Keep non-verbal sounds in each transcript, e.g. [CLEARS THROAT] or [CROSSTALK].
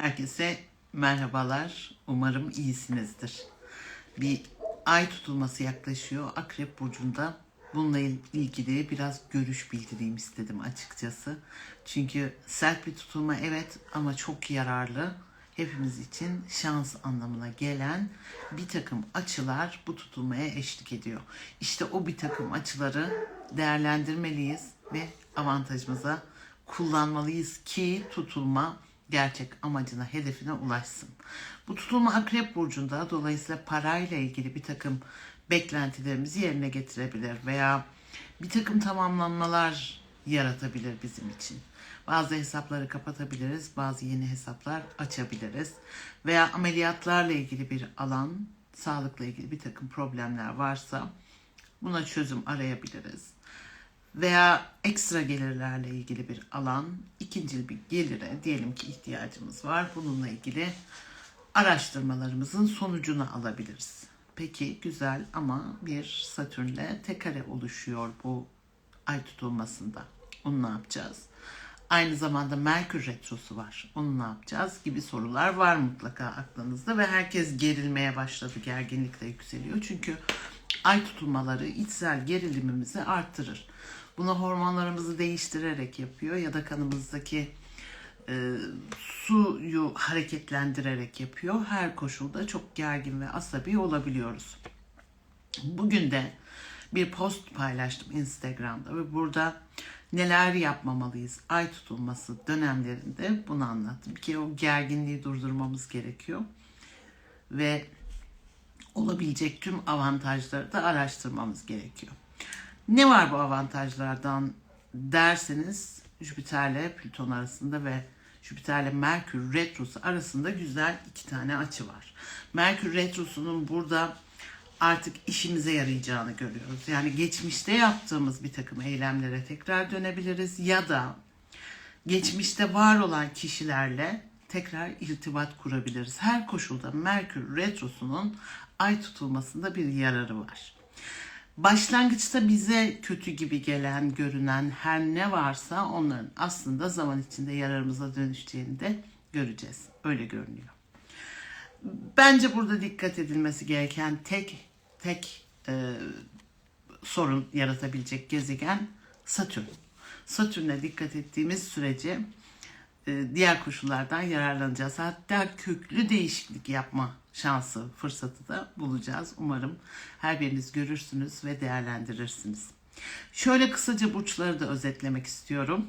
Herkese merhabalar. Umarım iyisinizdir. Bir ay tutulması yaklaşıyor Akrep Burcu'nda. Bununla il- ilgili biraz görüş bildireyim istedim açıkçası. Çünkü sert bir tutulma evet ama çok yararlı. Hepimiz için şans anlamına gelen bir takım açılar bu tutulmaya eşlik ediyor. İşte o bir takım açıları değerlendirmeliyiz ve avantajımıza kullanmalıyız ki tutulma gerçek amacına, hedefine ulaşsın. Bu tutulma Akrep Burcu'nda dolayısıyla parayla ilgili bir takım beklentilerimizi yerine getirebilir veya bir takım tamamlanmalar yaratabilir bizim için. Bazı hesapları kapatabiliriz, bazı yeni hesaplar açabiliriz veya ameliyatlarla ilgili bir alan, sağlıkla ilgili bir takım problemler varsa buna çözüm arayabiliriz veya ekstra gelirlerle ilgili bir alan, ikinci bir gelire diyelim ki ihtiyacımız var. Bununla ilgili araştırmalarımızın sonucunu alabiliriz. Peki güzel ama bir Satürn'le tek kare oluşuyor bu ay tutulmasında. Onu ne yapacağız? Aynı zamanda Merkür Retrosu var. Onu ne yapacağız gibi sorular var mutlaka aklınızda ve herkes gerilmeye başladı. Gerginlik de yükseliyor. Çünkü ay tutulmaları içsel gerilimimizi artırır. Bunu hormonlarımızı değiştirerek yapıyor ya da kanımızdaki e, suyu hareketlendirerek yapıyor. Her koşulda çok gergin ve asabi olabiliyoruz. Bugün de bir post paylaştım Instagram'da ve burada neler yapmamalıyız ay tutulması dönemlerinde bunu anlattım. Bir kere o gerginliği durdurmamız gerekiyor ve olabilecek tüm avantajları da araştırmamız gerekiyor. Ne var bu avantajlardan derseniz Jüpiter'le Plüton arasında ve Jüpiter'le Merkür Retrosu arasında güzel iki tane açı var. Merkür Retrosu'nun burada artık işimize yarayacağını görüyoruz. Yani geçmişte yaptığımız bir takım eylemlere tekrar dönebiliriz ya da geçmişte var olan kişilerle tekrar irtibat kurabiliriz. Her koşulda Merkür Retrosu'nun ay tutulmasında bir yararı var. Başlangıçta bize kötü gibi gelen, görünen her ne varsa onların aslında zaman içinde yararımıza dönüşeceğini de göreceğiz. Öyle görünüyor. Bence burada dikkat edilmesi gereken tek tek e, sorun yaratabilecek gezegen Satürn. Satürn'e dikkat ettiğimiz sürece diğer koşullardan yararlanacağız. Hatta köklü değişiklik yapma şansı, fırsatı da bulacağız. Umarım her biriniz görürsünüz ve değerlendirirsiniz. Şöyle kısaca burçları da özetlemek istiyorum.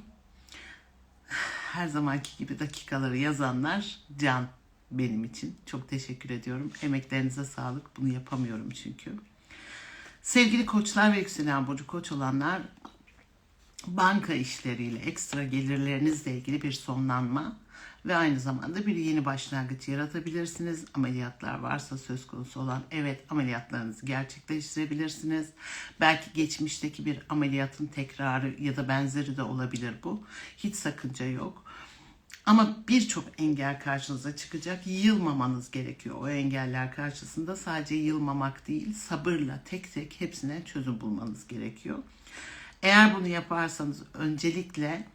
Her zamanki gibi dakikaları yazanlar can benim için. Çok teşekkür ediyorum. Emeklerinize sağlık. Bunu yapamıyorum çünkü. Sevgili koçlar ve yükselen burcu koç olanlar banka işleriyle, ekstra gelirlerinizle ilgili bir sonlanma ve aynı zamanda bir yeni başlangıç yaratabilirsiniz. Ameliyatlar varsa söz konusu olan evet ameliyatlarınızı gerçekleştirebilirsiniz. Belki geçmişteki bir ameliyatın tekrarı ya da benzeri de olabilir bu. Hiç sakınca yok. Ama birçok engel karşınıza çıkacak. Yılmamanız gerekiyor. O engeller karşısında sadece yılmamak değil, sabırla tek tek hepsine çözüm bulmanız gerekiyor. Eğer bunu yaparsanız öncelikle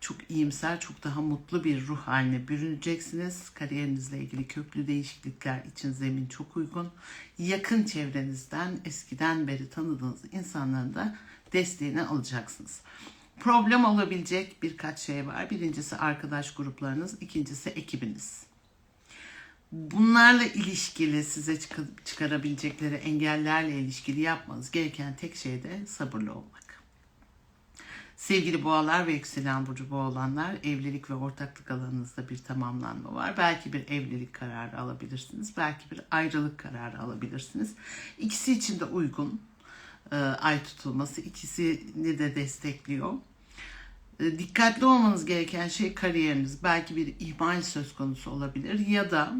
çok iyimser, çok daha mutlu bir ruh haline bürüneceksiniz. Kariyerinizle ilgili köklü değişiklikler için zemin çok uygun. Yakın çevrenizden, eskiden beri tanıdığınız insanların da desteğini alacaksınız. Problem olabilecek birkaç şey var. Birincisi arkadaş gruplarınız, ikincisi ekibiniz. Bunlarla ilişkili size çık- çıkarabilecekleri engellerle ilişkili yapmanız gereken tek şey de sabırlı olmak. Sevgili boğalar ve yükselen burcu boğalanlar evlilik ve ortaklık alanınızda bir tamamlanma var. Belki bir evlilik kararı alabilirsiniz. Belki bir ayrılık kararı alabilirsiniz. İkisi için de uygun e, ay tutulması. ikisini de destekliyor. E, dikkatli olmanız gereken şey kariyeriniz. Belki bir ihmal söz konusu olabilir ya da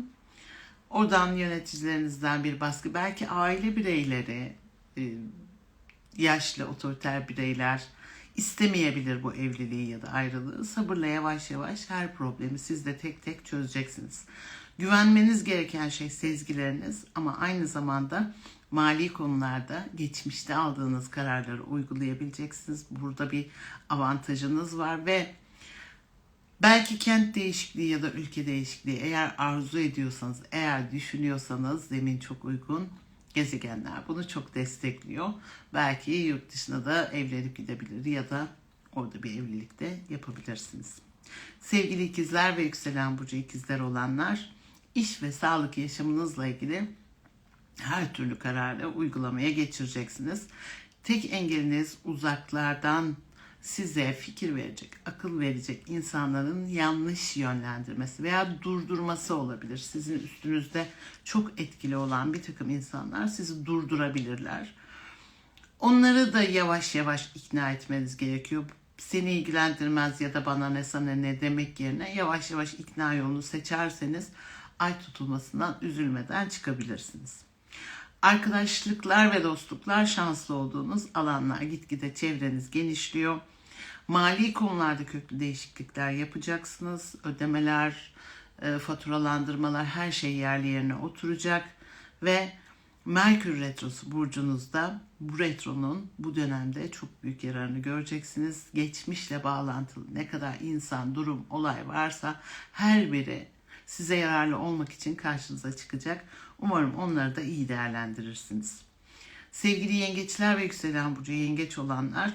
oradan yöneticilerinizden bir baskı. Belki aile bireyleri, e, yaşlı otoriter bireyler istemeyebilir bu evliliği ya da ayrılığı. Sabırla yavaş yavaş her problemi siz de tek tek çözeceksiniz. Güvenmeniz gereken şey sezgileriniz ama aynı zamanda mali konularda geçmişte aldığınız kararları uygulayabileceksiniz. Burada bir avantajınız var ve Belki kent değişikliği ya da ülke değişikliği eğer arzu ediyorsanız, eğer düşünüyorsanız zemin çok uygun. Gezegenler bunu çok destekliyor. Belki yurt dışına da evlenip gidebilir ya da orada bir evlilik de yapabilirsiniz. Sevgili ikizler ve yükselen burcu ikizler olanlar, iş ve sağlık yaşamınızla ilgili her türlü kararı uygulamaya geçireceksiniz. Tek engeliniz uzaklardan size fikir verecek, akıl verecek insanların yanlış yönlendirmesi veya durdurması olabilir. Sizin üstünüzde çok etkili olan bir takım insanlar sizi durdurabilirler. Onları da yavaş yavaş ikna etmeniz gerekiyor. Seni ilgilendirmez ya da bana ne sana ne demek yerine yavaş yavaş ikna yolunu seçerseniz ay tutulmasından üzülmeden çıkabilirsiniz. Arkadaşlıklar ve dostluklar şanslı olduğunuz alanlar gitgide çevreniz genişliyor. Mali konularda köklü değişiklikler yapacaksınız. Ödemeler, e, faturalandırmalar her şey yerli yerine oturacak ve Merkür Retrosu burcunuzda bu retronun bu dönemde çok büyük yararını göreceksiniz. Geçmişle bağlantılı ne kadar insan, durum, olay varsa her biri size yararlı olmak için karşınıza çıkacak. Umarım onları da iyi değerlendirirsiniz. Sevgili yengeçler ve yükselen burcu yengeç olanlar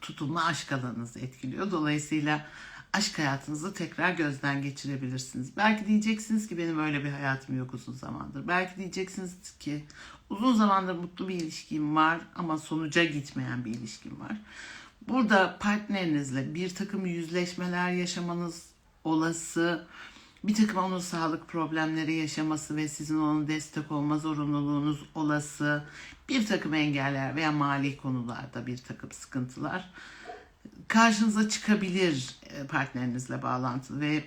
tutulma aşk alanınızı etkiliyor. Dolayısıyla aşk hayatınızı tekrar gözden geçirebilirsiniz. Belki diyeceksiniz ki benim öyle bir hayatım yok uzun zamandır. Belki diyeceksiniz ki uzun zamandır mutlu bir ilişkim var ama sonuca gitmeyen bir ilişkim var. Burada partnerinizle bir takım yüzleşmeler yaşamanız olası, bir takım onun sağlık problemleri yaşaması ve sizin onun destek olma zorunluluğunuz olası, bir takım engeller veya mali konularda bir takım sıkıntılar karşınıza çıkabilir e, partnerinizle bağlantılı ve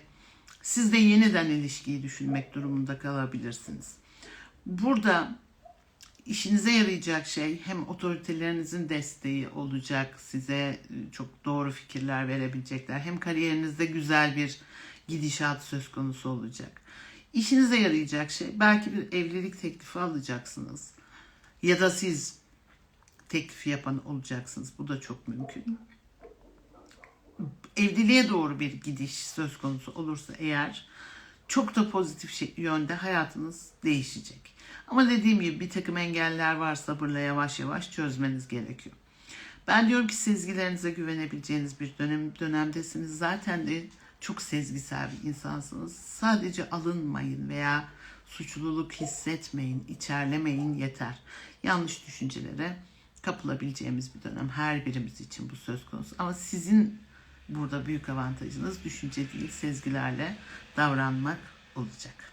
siz de yeniden ilişkiyi düşünmek durumunda kalabilirsiniz. Burada işinize yarayacak şey hem otoritelerinizin desteği olacak, size e, çok doğru fikirler verebilecekler, hem kariyerinizde güzel bir gidişat söz konusu olacak. İşinize yarayacak şey belki bir evlilik teklifi alacaksınız. Ya da siz teklifi yapan olacaksınız. Bu da çok mümkün. Evliliğe doğru bir gidiş söz konusu olursa eğer çok da pozitif şey, yönde hayatınız değişecek. Ama dediğim gibi bir takım engeller var sabırla yavaş yavaş çözmeniz gerekiyor. Ben diyorum ki sezgilerinize güvenebileceğiniz bir dönem dönemdesiniz. Zaten de çok sezgisel bir insansınız. Sadece alınmayın veya suçluluk hissetmeyin, içerlemeyin yeter. Yanlış düşüncelere kapılabileceğimiz bir dönem her birimiz için bu söz konusu. Ama sizin burada büyük avantajınız düşünce değil, sezgilerle davranmak olacak.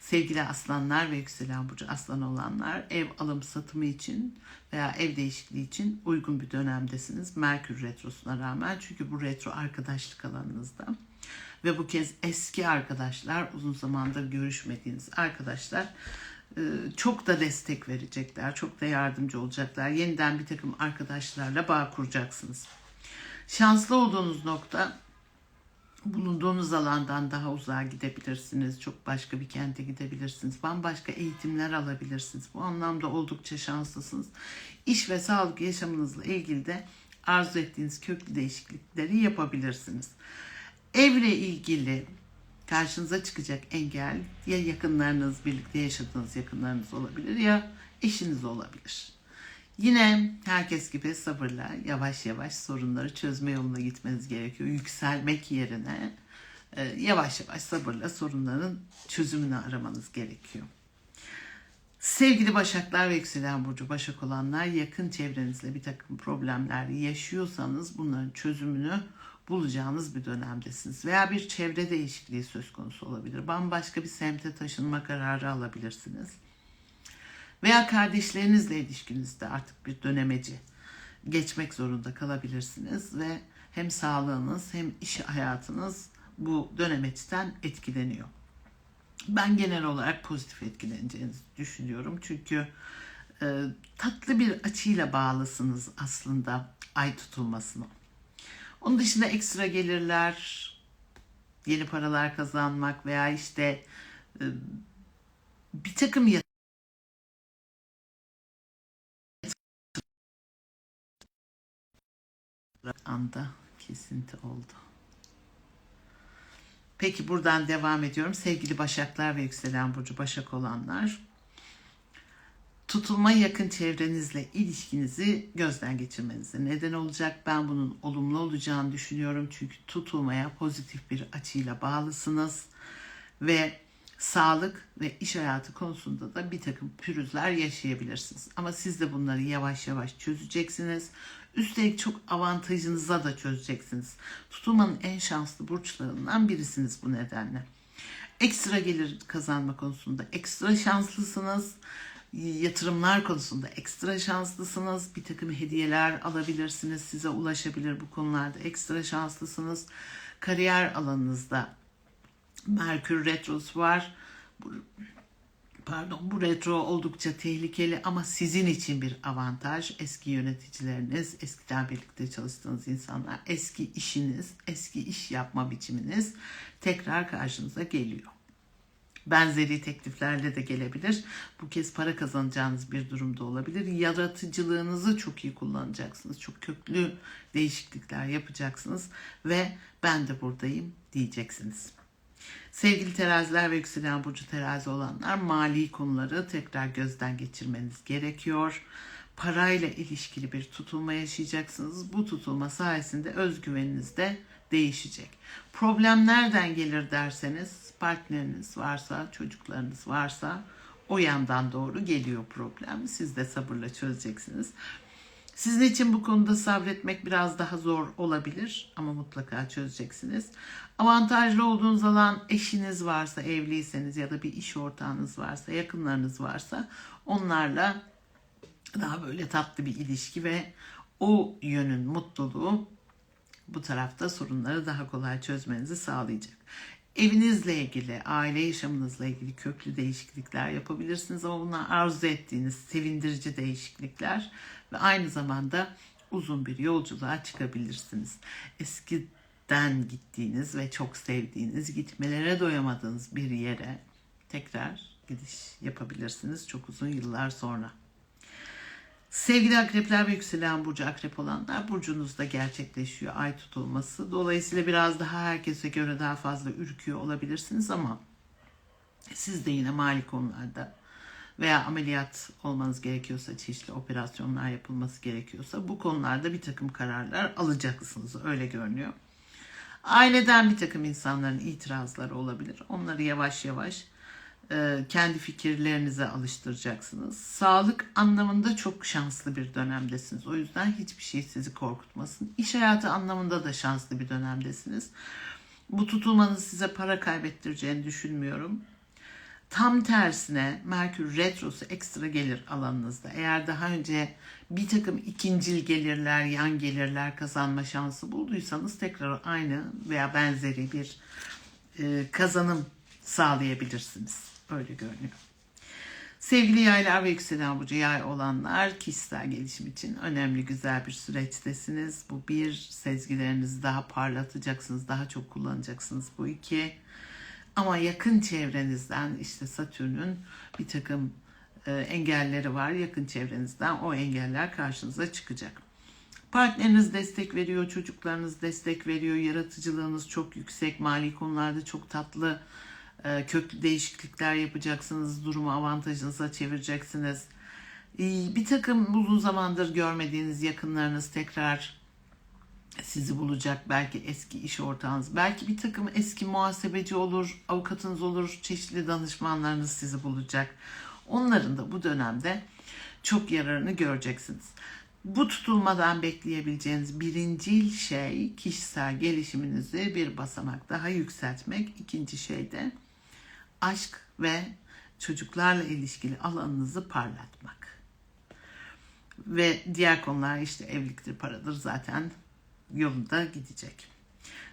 Sevgili aslanlar ve yükselen burcu aslan olanlar ev alım satımı için veya ev değişikliği için uygun bir dönemdesiniz. Merkür retrosuna rağmen çünkü bu retro arkadaşlık alanınızda. Ve bu kez eski arkadaşlar, uzun zamandır görüşmediğiniz arkadaşlar e, çok da destek verecekler, çok da yardımcı olacaklar. Yeniden bir takım arkadaşlarla bağ kuracaksınız. Şanslı olduğunuz nokta bulunduğunuz alandan daha uzağa gidebilirsiniz. Çok başka bir kente gidebilirsiniz. Bambaşka eğitimler alabilirsiniz. Bu anlamda oldukça şanslısınız. İş ve sağlık yaşamınızla ilgili de arzu ettiğiniz köklü değişiklikleri yapabilirsiniz. Evle ilgili karşınıza çıkacak engel ya yakınlarınız, birlikte yaşadığınız yakınlarınız olabilir ya eşiniz olabilir. Yine herkes gibi sabırla yavaş yavaş sorunları çözme yoluna gitmeniz gerekiyor. Yükselmek yerine e, yavaş yavaş sabırla sorunların çözümünü aramanız gerekiyor. Sevgili Başaklar ve Yükselen Burcu Başak olanlar yakın çevrenizle bir takım problemler yaşıyorsanız bunların çözümünü bulacağınız bir dönemdesiniz. Veya bir çevre değişikliği söz konusu olabilir. Bambaşka bir semte taşınma kararı alabilirsiniz. Veya kardeşlerinizle ilişkinizde artık bir dönemeci geçmek zorunda kalabilirsiniz ve hem sağlığınız hem iş hayatınız bu dönemeçten etkileniyor. Ben genel olarak pozitif etkileneceğinizi düşünüyorum. Çünkü e, tatlı bir açıyla bağlısınız aslında ay tutulmasına. Onun dışında ekstra gelirler, yeni paralar kazanmak veya işte e, bir takım anda kesinti oldu. Peki buradan devam ediyorum. Sevgili Başaklar ve Yükselen Burcu Başak olanlar. Tutulma yakın çevrenizle ilişkinizi gözden geçirmenize neden olacak. Ben bunun olumlu olacağını düşünüyorum. Çünkü tutulmaya pozitif bir açıyla bağlısınız. Ve sağlık ve iş hayatı konusunda da bir takım pürüzler yaşayabilirsiniz. Ama siz de bunları yavaş yavaş çözeceksiniz. Üstelik çok avantajınıza da çözeceksiniz. Tutulmanın en şanslı burçlarından birisiniz bu nedenle. Ekstra gelir kazanma konusunda ekstra şanslısınız. Yatırımlar konusunda ekstra şanslısınız. Bir takım hediyeler alabilirsiniz. Size ulaşabilir bu konularda ekstra şanslısınız. Kariyer alanınızda Merkür Retrosu var. Pardon bu retro oldukça tehlikeli ama sizin için bir avantaj. Eski yöneticileriniz, eskiden birlikte çalıştığınız insanlar, eski işiniz, eski iş yapma biçiminiz tekrar karşınıza geliyor. Benzeri tekliflerle de gelebilir. Bu kez para kazanacağınız bir durumda olabilir. Yaratıcılığınızı çok iyi kullanacaksınız. Çok köklü değişiklikler yapacaksınız ve ben de buradayım diyeceksiniz. Sevgili teraziler ve yükselen burcu terazi olanlar mali konuları tekrar gözden geçirmeniz gerekiyor. Parayla ilişkili bir tutulma yaşayacaksınız. Bu tutulma sayesinde özgüveniniz de değişecek. Problem nereden gelir derseniz partneriniz varsa, çocuklarınız varsa o yandan doğru geliyor problem. Siz de sabırla çözeceksiniz. Sizin için bu konuda sabretmek biraz daha zor olabilir ama mutlaka çözeceksiniz. Avantajlı olduğunuz alan eşiniz varsa, evliyseniz ya da bir iş ortağınız varsa, yakınlarınız varsa onlarla daha böyle tatlı bir ilişki ve o yönün mutluluğu bu tarafta sorunları daha kolay çözmenizi sağlayacak. Evinizle ilgili, aile yaşamınızla ilgili köklü değişiklikler yapabilirsiniz ama bunlar arzu ettiğiniz sevindirici değişiklikler ve aynı zamanda uzun bir yolculuğa çıkabilirsiniz. Eskiden gittiğiniz ve çok sevdiğiniz, gitmelere doyamadığınız bir yere tekrar gidiş yapabilirsiniz çok uzun yıllar sonra. Sevgili akrepler ve yükselen burcu akrep olanlar burcunuzda gerçekleşiyor ay tutulması. Dolayısıyla biraz daha herkese göre daha fazla ürküyor olabilirsiniz ama siz de yine mali konularda veya ameliyat olmanız gerekiyorsa, çeşitli operasyonlar yapılması gerekiyorsa bu konularda bir takım kararlar alacaksınız. Öyle görünüyor. Aileden bir takım insanların itirazları olabilir. Onları yavaş yavaş kendi fikirlerinize alıştıracaksınız. Sağlık anlamında çok şanslı bir dönemdesiniz. O yüzden hiçbir şey sizi korkutmasın. İş hayatı anlamında da şanslı bir dönemdesiniz. Bu tutulmanın size para kaybettireceğini düşünmüyorum. Tam tersine Merkür Retrosu ekstra gelir alanınızda. Eğer daha önce bir takım ikincil gelirler, yan gelirler kazanma şansı bulduysanız tekrar aynı veya benzeri bir e, kazanım sağlayabilirsiniz. Öyle görünüyor. Sevgili yaylar ve yükselen burcu yay olanlar kişisel gelişim için önemli güzel bir süreçtesiniz. Bu bir sezgilerinizi daha parlatacaksınız, daha çok kullanacaksınız. Bu iki ama yakın çevrenizden işte Satürn'ün bir takım e, engelleri var. Yakın çevrenizden o engeller karşınıza çıkacak. Partneriniz destek veriyor, çocuklarınız destek veriyor, yaratıcılığınız çok yüksek, mali konularda çok tatlı köklü değişiklikler yapacaksınız, durumu avantajınıza çevireceksiniz. E, bir takım uzun zamandır görmediğiniz yakınlarınız tekrar sizi bulacak. Belki eski iş ortağınız, belki bir takım eski muhasebeci olur, avukatınız olur, çeşitli danışmanlarınız sizi bulacak. Onların da bu dönemde çok yararını göreceksiniz. Bu tutulmadan bekleyebileceğiniz birinci şey kişisel gelişiminizi bir basamak daha yükseltmek. İkinci şey de aşk ve çocuklarla ilişkili alanınızı parlatmak. Ve diğer konular işte evliliktir, paradır zaten yolunda gidecek.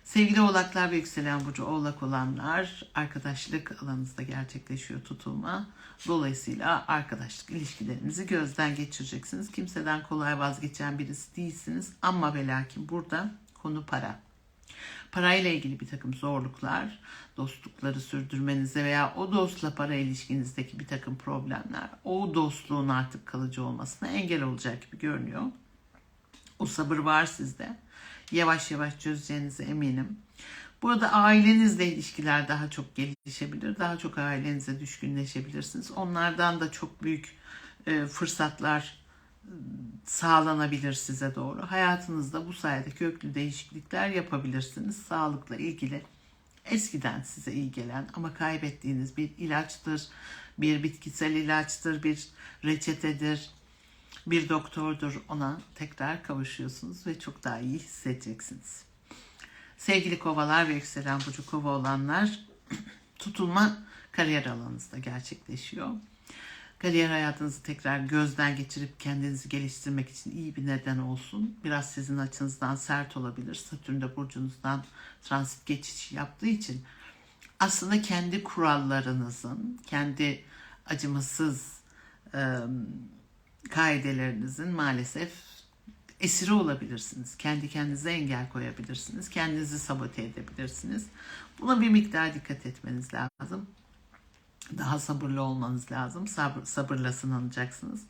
Sevgili oğlaklar ve yükselen burcu oğlak olanlar arkadaşlık alanınızda gerçekleşiyor tutulma. Dolayısıyla arkadaşlık ilişkilerinizi gözden geçireceksiniz. Kimseden kolay vazgeçen birisi değilsiniz. Ama ve lakin burada konu para. Parayla ilgili bir takım zorluklar, dostlukları sürdürmenize veya o dostla para ilişkinizdeki bir takım problemler o dostluğun artık kalıcı olmasına engel olacak gibi görünüyor. O sabır var sizde. Yavaş yavaş çözeceğinize eminim. Burada ailenizle ilişkiler daha çok gelişebilir. Daha çok ailenize düşkünleşebilirsiniz. Onlardan da çok büyük e, fırsatlar e, sağlanabilir size doğru. Hayatınızda bu sayede köklü değişiklikler yapabilirsiniz. Sağlıkla ilgili eskiden size iyi gelen ama kaybettiğiniz bir ilaçtır, bir bitkisel ilaçtır, bir reçetedir, bir doktordur ona tekrar kavuşuyorsunuz ve çok daha iyi hissedeceksiniz. Sevgili kovalar ve yükselen burcu kova olanlar [CLEARS THROAT] tutulma kariyer alanınızda gerçekleşiyor. Kariyer hayatınızı tekrar gözden geçirip kendinizi geliştirmek için iyi bir neden olsun. Biraz sizin açınızdan sert olabilir. Satürn de burcunuzdan transit geçiş yaptığı için aslında kendi kurallarınızın, kendi acımasız e, kaidelerinizin maalesef esiri olabilirsiniz. Kendi kendinize engel koyabilirsiniz. Kendinizi sabote edebilirsiniz. Buna bir miktar dikkat etmeniz lazım. Daha sabırlı olmanız lazım. Sabır, sabırla sınanacaksınız.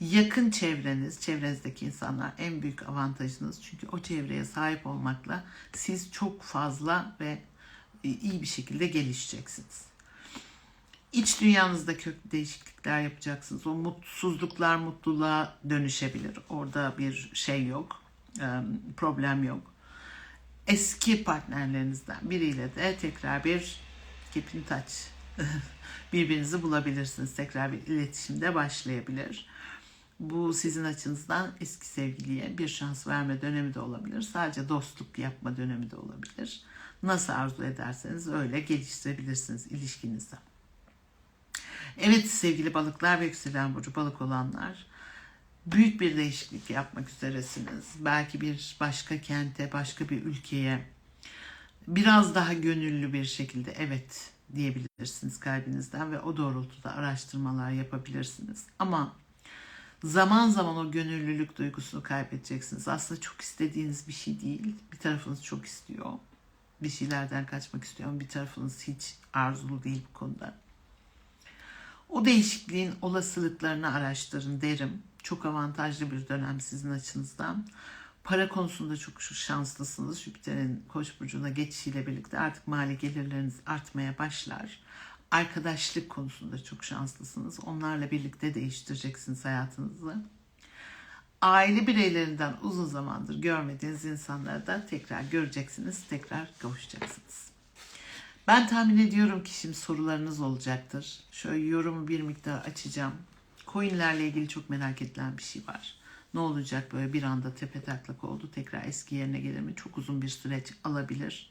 Yakın çevreniz, çevrenizdeki insanlar en büyük avantajınız. Çünkü o çevreye sahip olmakla siz çok fazla ve iyi bir şekilde gelişeceksiniz. İç dünyanızda köklü değişiklikler yapacaksınız. O mutsuzluklar mutluluğa dönüşebilir. Orada bir şey yok, problem yok. Eski partnerlerinizden biriyle de tekrar bir keep in touch [LAUGHS] birbirinizi bulabilirsiniz. Tekrar bir iletişimde başlayabilir. Bu sizin açınızdan eski sevgiliye bir şans verme dönemi de olabilir. Sadece dostluk yapma dönemi de olabilir. Nasıl arzu ederseniz öyle geliştirebilirsiniz ilişkinizde. Evet sevgili balıklar ve yükselen burcu balık olanlar büyük bir değişiklik yapmak üzeresiniz. Belki bir başka kente, başka bir ülkeye biraz daha gönüllü bir şekilde evet diyebilirsiniz kalbinizden ve o doğrultuda araştırmalar yapabilirsiniz. Ama zaman zaman o gönüllülük duygusunu kaybedeceksiniz. Aslında çok istediğiniz bir şey değil. Bir tarafınız çok istiyor. Bir şeylerden kaçmak istiyor ama bir tarafınız hiç arzulu değil bu konuda. O değişikliğin olasılıklarını araştırın derim. Çok avantajlı bir dönem sizin açınızdan. Para konusunda çok şanslısınız. Jüpiter'in Koç burcuna geçişiyle birlikte artık mali gelirleriniz artmaya başlar. Arkadaşlık konusunda çok şanslısınız. Onlarla birlikte değiştireceksiniz hayatınızı. Aile bireylerinden uzun zamandır görmediğiniz insanları da tekrar göreceksiniz, tekrar kavuşacaksınız. Ben tahmin ediyorum ki şimdi sorularınız olacaktır. Şöyle yorumu bir miktar açacağım. Coinlerle ilgili çok merak edilen bir şey var. Ne olacak böyle bir anda tepe taklak oldu tekrar eski yerine gelir mi? Çok uzun bir süreç alabilir.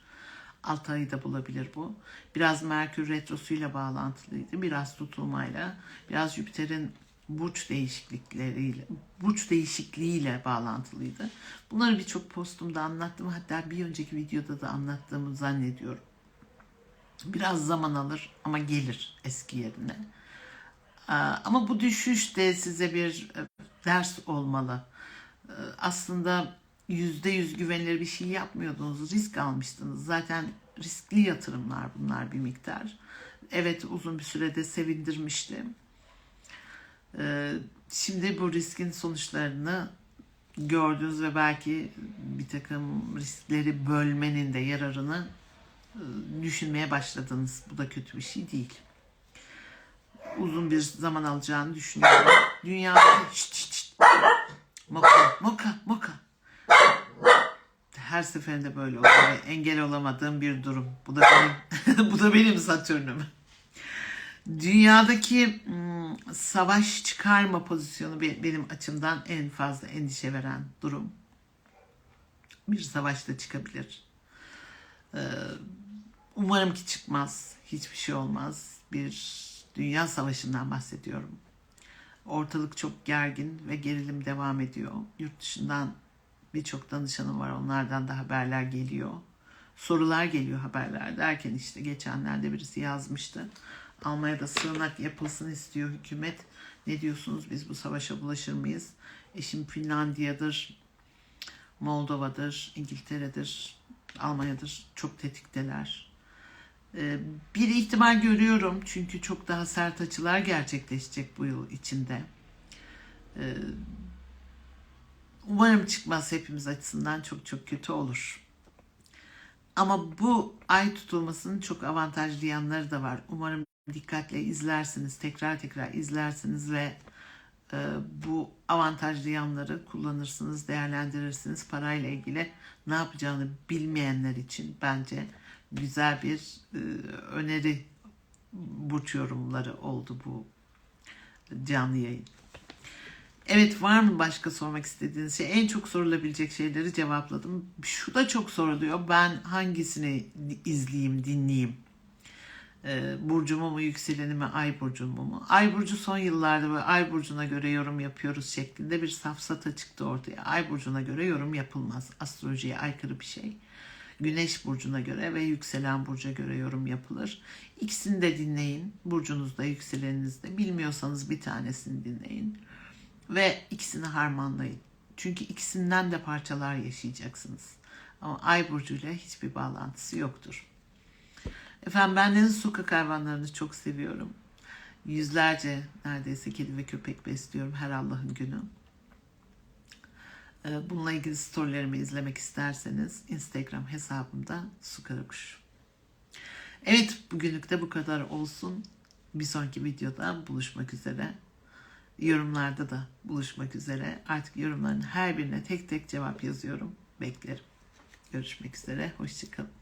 6 ayı da bulabilir bu. Biraz Merkür retrosuyla bağlantılıydı. Biraz tutulmayla, biraz Jüpiter'in burç değişiklikleriyle, burç değişikliğiyle bağlantılıydı. Bunları birçok postumda anlattım. Hatta bir önceki videoda da anlattığımı zannediyorum. Biraz zaman alır ama gelir eski yerine. Ama bu düşüş de size bir e, ders olmalı. Aslında yüzde yüz güvenilir bir şey yapmıyordunuz. Risk almıştınız. Zaten riskli yatırımlar bunlar bir miktar. Evet uzun bir sürede sevindirmişti. Şimdi bu riskin sonuçlarını gördünüz ve belki bir takım riskleri bölmenin de yararını düşünmeye başladınız. Bu da kötü bir şey değil. Uzun bir zaman alacağını düşünüyorum. Dünyada şşt şşt şşt. Moka, moka, moka. Her seferinde böyle oluyor. Engel olamadığım bir durum. Bu da benim, [LAUGHS] bu da benim Satürn'üm. Dünyadaki ım, savaş çıkarma pozisyonu benim açımdan en fazla endişe veren durum. Bir savaşta çıkabilir. Ee, Umarım ki çıkmaz. Hiçbir şey olmaz. Bir dünya savaşından bahsediyorum. Ortalık çok gergin ve gerilim devam ediyor. Yurt dışından birçok danışanım var. Onlardan da haberler geliyor. Sorular geliyor haberler derken işte geçenlerde birisi yazmıştı. Almanya'da sığınak yapılsın istiyor hükümet. Ne diyorsunuz biz bu savaşa bulaşır mıyız? Eşim Finlandiya'dır, Moldova'dır, İngiltere'dir, Almanya'dır. Çok tetikteler. Ee, bir ihtimal görüyorum çünkü çok daha sert açılar gerçekleşecek bu yıl içinde. Ee, umarım çıkmaz hepimiz açısından çok çok kötü olur. Ama bu ay tutulmasının çok avantajlı yanları da var. Umarım dikkatle izlersiniz, tekrar tekrar izlersiniz ve e, bu avantajlı yanları kullanırsınız, değerlendirirsiniz. Parayla ilgili ne yapacağını bilmeyenler için bence güzel bir e, öneri burç yorumları oldu bu canlı yayın. Evet var mı başka sormak istediğiniz şey? En çok sorulabilecek şeyleri cevapladım. Şu da çok soruluyor. Ben hangisini izleyeyim, dinleyeyim? Ee, burcumu mu, yükselenimi, ay burcumu mu? Ay burcu son yıllarda böyle ay burcuna göre yorum yapıyoruz şeklinde bir safsata çıktı ortaya. Ay burcuna göre yorum yapılmaz. Astrolojiye aykırı bir şey. Güneş burcuna göre ve yükselen burca göre yorum yapılır. İkisini de dinleyin. Burcunuzda, yükseleninizde. Bilmiyorsanız bir tanesini dinleyin ve ikisini harmanlayın. Çünkü ikisinden de parçalar yaşayacaksınız. Ama ay burcuyla hiçbir bağlantısı yoktur. Efendim ben deniz sokak hayvanlarını çok seviyorum. Yüzlerce neredeyse kedi ve köpek besliyorum her Allah'ın günü. Ee, Bununla ilgili storylerimi izlemek isterseniz Instagram hesabımda su karakuş. Evet bugünlük de bu kadar olsun. Bir sonraki videoda buluşmak üzere yorumlarda da buluşmak üzere. Artık yorumların her birine tek tek cevap yazıyorum. Beklerim. Görüşmek üzere. Hoşçakalın.